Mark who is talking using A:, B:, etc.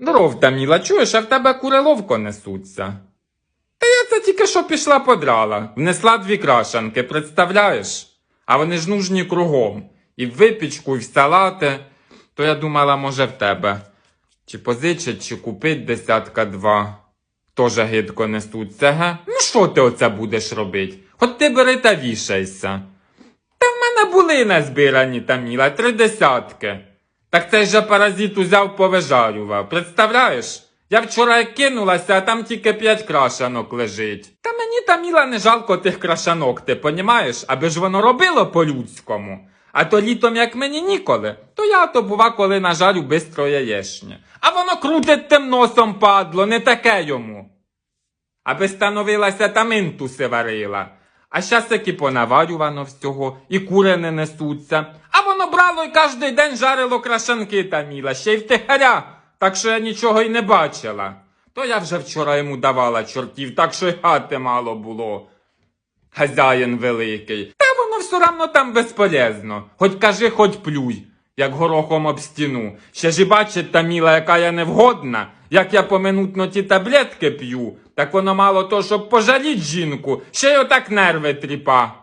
A: Здоров, Таміла, чуєш, а в тебе кури ловко несуться. Та я це тільки що пішла подрала. Внесла дві крашанки, представляєш? А вони ж нужні кругом. І в випічку, і в салати. То я думала, може, в тебе. Чи позичить, чи купить десятка два. Тоже гидко несуться, ге? Ну що ти оце будеш робить? От ти бери та вішайся. Та в мене були назбирані Таміла, три десятки. Так цей же паразит узяв повижарював. Представляєш? Я вчора кинулася, а там тільки п'ять крашанок лежить. Та мені Таміла не жалко тих крашанок, ти понімаєш? Аби ж воно робило по-людському. А то літом, як мені ніколи, то я то бува, коли нажарю бистро яєшнє. А воно крутить тим носом падло, не таке йому. Аби становилася та минтуси варила. А щас таки понаварювано всього, і кури не несуться. Воно брало й кожний день жарило крашанки таміла, ще й втихаря, так що я нічого й не бачила. То я вже вчора йому давала чортів, так що й хати мало було. Хазяїн великий. Та воно все равно там безполезно. Хоч кажи, хоч плюй, як горохом об стіну. Ще ж і бачить та міла, яка я невгодна, як я поминутно ті таблетки п'ю, так воно мало то, щоб пожаліть жінку, ще й отак нерви тріпа.